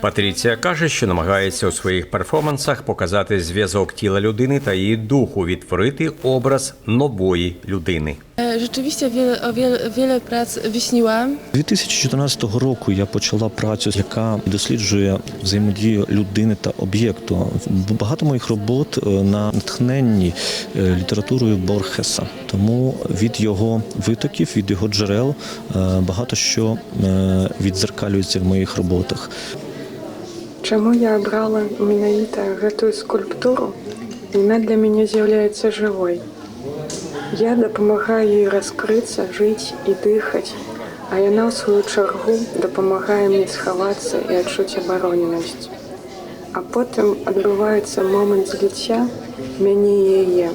Патріція каже, що намагається у своїх перформансах показати зв'язок тіла людини та її духу, відтворити образ нової людини. E, Rzeczywiście wiele, o wiele, wiele prac wyśniłam. 2014 року я почала працю, яка досліджує взаємодію людини та об'єкту. Багато моїх робот е, на натхненні е, літературою Борхеса. Тому від його витоків, від його джерел е, багато що е, відзеркалюється в моїх роботах. Чаму я абрала менавіта гэтую скульптуру? Яна для мяне з'яўляецца жывой. Я дапамагаю ёй раскрыцца, жыць і дыхаць, а яна ў сваю чаргу дапамагае мне схавацца і адчуць абароненасць. А потым адбываецца момант зліцця мяне і яе.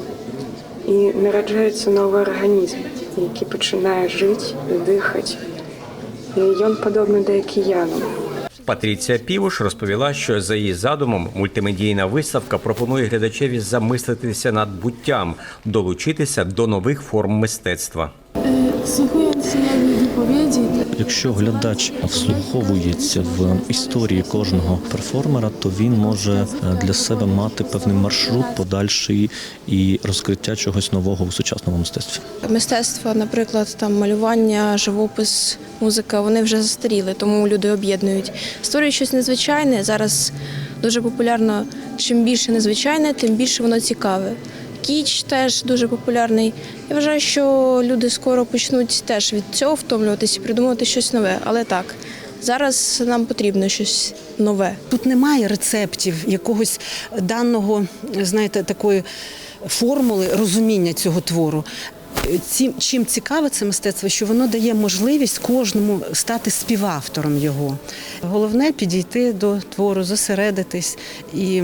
І нараджаецца новы арганізм, які пачынае жыць і дыхаць. І ён падобны да акіяну. Патріція Півуш розповіла, що за її задумом мультимедійна виставка пропонує глядачеві замислитися над буттям, долучитися до нових форм мистецтва. Якщо глядач вслуховується в історії кожного перформера, то він може е, для себе мати певний маршрут подальший і розкриття чогось нового у сучасному мистецтві. Мистецтво, наприклад, там малювання, живопис, музика, вони вже застаріли, тому люди об'єднують. Створюють щось незвичайне. Зараз дуже популярно. Чим більше незвичайне, тим більше воно цікаве. Кіч теж дуже популярний. Я вважаю, що люди скоро почнуть теж від цього втомлюватися і придумувати щось нове. Але так, зараз нам потрібно щось нове. Тут немає рецептів якогось даного, знаєте, такої формули розуміння цього твору. Чим цікаве це мистецтво, що воно дає можливість кожному стати співавтором його. Головне підійти до твору, зосередитись і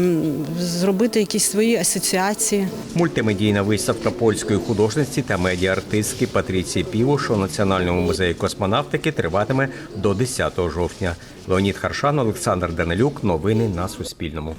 зробити якісь свої асоціації. Мультимедійна виставка польської художниці та медіа-артистки Патріції Півуш у Національному музеї космонавтики триватиме до 10 жовтня. Леонід Харшан, Олександр Данилюк. Новини на Суспільному.